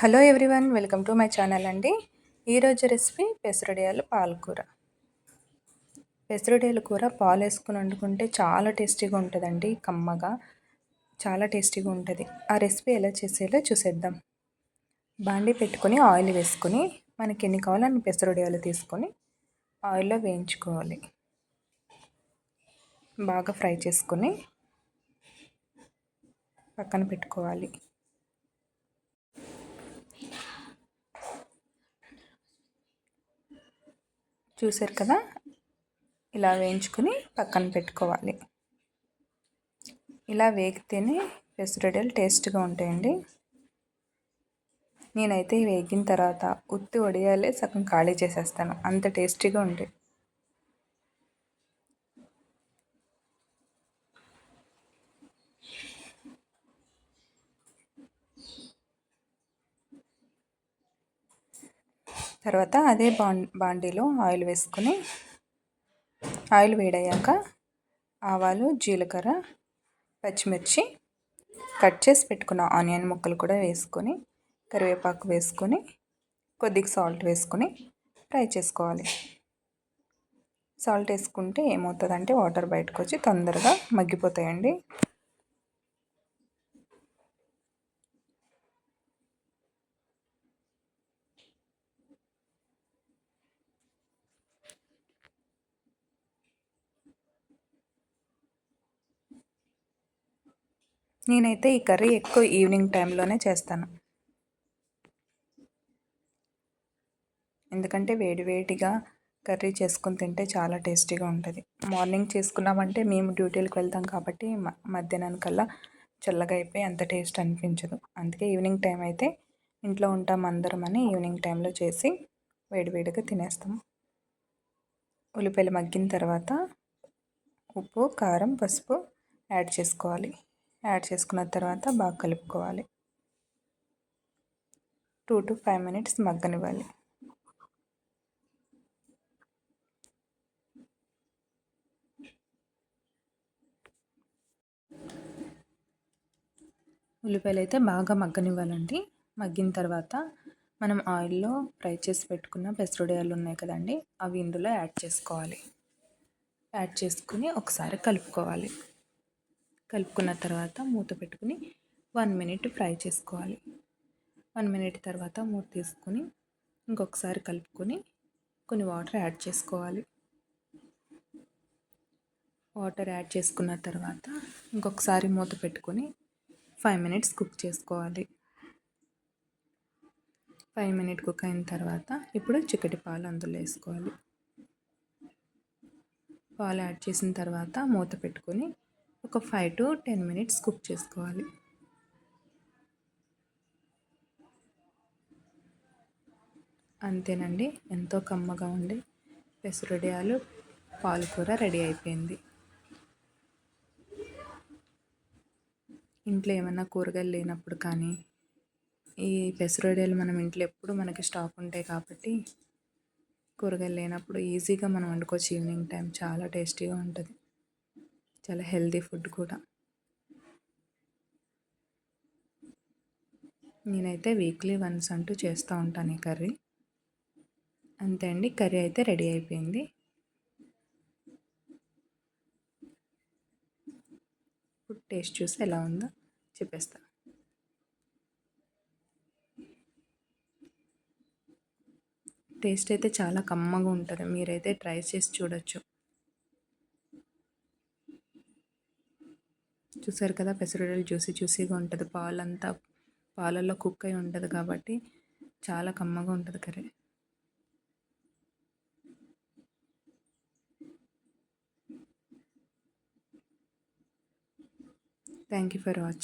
Hello everyone welcome to my channel అండి. ఈరోజు recipe పెసరడియాలు పాలకూర. పెసరడియాల కూర పాలు వేసుకుని వండుకుంటే చాలా టేస్టీగా ఉంటుందండి కమ్మగా. చాలా టేస్టీగా ఉంటుంది. ఆ రెసిపీ ఎలా చేసేలా చూసేద్దాం. బాండి పెట్టుకొని ఆయిల్ వేసుకొని మనకి ఎన్ని కావాలో అన్ని పెసరడియాలు తీసుకొని ఆయిల్లో వేయించుకోవాలి. బాగా ఫ్రై చేసుకొని పక్కన పెట్టుకోవాలి. చూసారు కదా? ఇలా వేయించుకొని పక్కన పెట్టుకోవాలి. ఇలా వేగితేనే పెసరడలు టేస్ట్గా ఉంటాయండి. నేనైతే వేగిన తర్వాత ఉత్తి వడియాలే సగం ఖాళీ చేసేస్తాను. అంత టేస్టీగా ఉంటాయి. తర్వాత అదే బాండ్ బాండీలో ఆయిల్ వేసుకొని ఆయిల్ వేడయ్యాక ఆవాలు జీలకర్ర పచ్చిమిర్చి కట్ చేసి పెట్టుకున్న ఆనియన్ ముక్కలు కూడా వేసుకొని కరివేపాకు వేసుకొని కొద్దిగా సాల్ట్ వేసుకొని ఫ్రై చేసుకోవాలి. సాల్ట్ వేసుకుంటే ఏమవుతుందంటే వాటర్ బయటకు వచ్చి తొందరగా మగ్గిపోతాయండి. నేనైతే ఈ కర్రీ ఎక్కువ ఈవినింగ్ టైంలోనే చేస్తాను. ఎందుకంటే వేడివేడిగా కర్రీ చేసుకుని తింటే చాలా టేస్టీగా ఉంటుంది. మార్నింగ్ చేసుకున్నామంటే మేము డ్యూటీలకు వెళ్తాం కాబట్టి మధ్యాహ్నానికల్లా చల్లగా అయిపోయి అంత టేస్ట్ అనిపించదు. అందుకే ఈవినింగ్ టైం అయితే ఇంట్లో ఉంటాం అందరం అని ఈవినింగ్ టైంలో చేసి వేడివేడిగా తినేస్తాం. ఉల్లిపాయలు మగ్గిన తర్వాత ఉప్పు కారం పసుపు యాడ్ చేసుకోవాలి. యాడ్ చేసుకున్న తర్వాత బాగా కలుపుకోవాలి. టూ టు ఫైవ్ మినిట్స్ మగ్గనివ్వాలి. ఉల్లిపాయలు అయితే బాగా మగ్గనివ్వాలండి. మగ్గిన తర్వాత మనం ఆయిల్లో ఫ్రై చేసి పెట్టుకున్న పెసరొడియాలు ఉన్నాయి కదండి అవి ఇందులో యాడ్ చేసుకోవాలి. యాడ్ చేసుకుని ఒకసారి కలుపుకోవాలి. కలుపుకున్న తర్వాత మూత పెట్టుకుని వన్ మినిట్ ఫ్రై చేసుకోవాలి. వన్ మినిట్ తర్వాత మూత తీసుకుని ఇంకొకసారి కలుపుకొని కొన్ని వాటర్ యాడ్ చేసుకోవాలి. వాటర్ యాడ్ చేసుకున్న తర్వాత ఇంకొకసారి మూత పెట్టుకొని ఫైవ్ మినిట్స్ కుక్ చేసుకోవాలి. ఫైవ్ మినిట్ కుక్ అయిన తర్వాత ఇప్పుడు చిక్కటి పాలు అందులో వేసుకోవాలి. పాలు యాడ్ చేసిన తర్వాత మూత పెట్టుకొని ఒక five to ten minutes cook చేసుకోవాలి. అంతేనండి ఎంతో కమ్మగా ఉండి పెసరుడియాలు పాలకూర రెడీ అయిపోయింది. ఇంట్లో ఏమైనా కూరగాయలు లేనప్పుడు కానీ ఈ పెసరడియాలు మనం ఇంట్లో ఎప్పుడు మనకి స్టాక్ ఉంటాయి కాబట్టి కూరగాయలు లేనప్పుడు ఈజీగా మనం వండుకోవచ్చు. ఈవినింగ్ టైం చాలా టేస్టీగా ఉంటుంది. చాలా హెల్తీ ఫుడ్ కూడా. నేనైతే వీక్లీ వన్స్ అంటూ చేస్తూ ఉంటాను ఈ కర్రీ. అంతే అండి కర్రీ అయితే రెడీ అయిపోయింది. ఇప్పుడు టేస్ట్ చూసి ఎలా ఉందో చెప్పేస్తా. టేస్ట్ అయితే చాలా కమ్మగా ఉంటుంది. మీరైతే ట్రై చేసి చూడొచ్చు. చూసారు కదా పెసరడలు జ్యూసీ జ్యూసీగా ఉంటుంది. పాలంతా పాలల్లో కుక్ అయి ఉంటుంది కాబట్టి చాలా కమ్మగా ఉంటుంది curry. Thank you for watching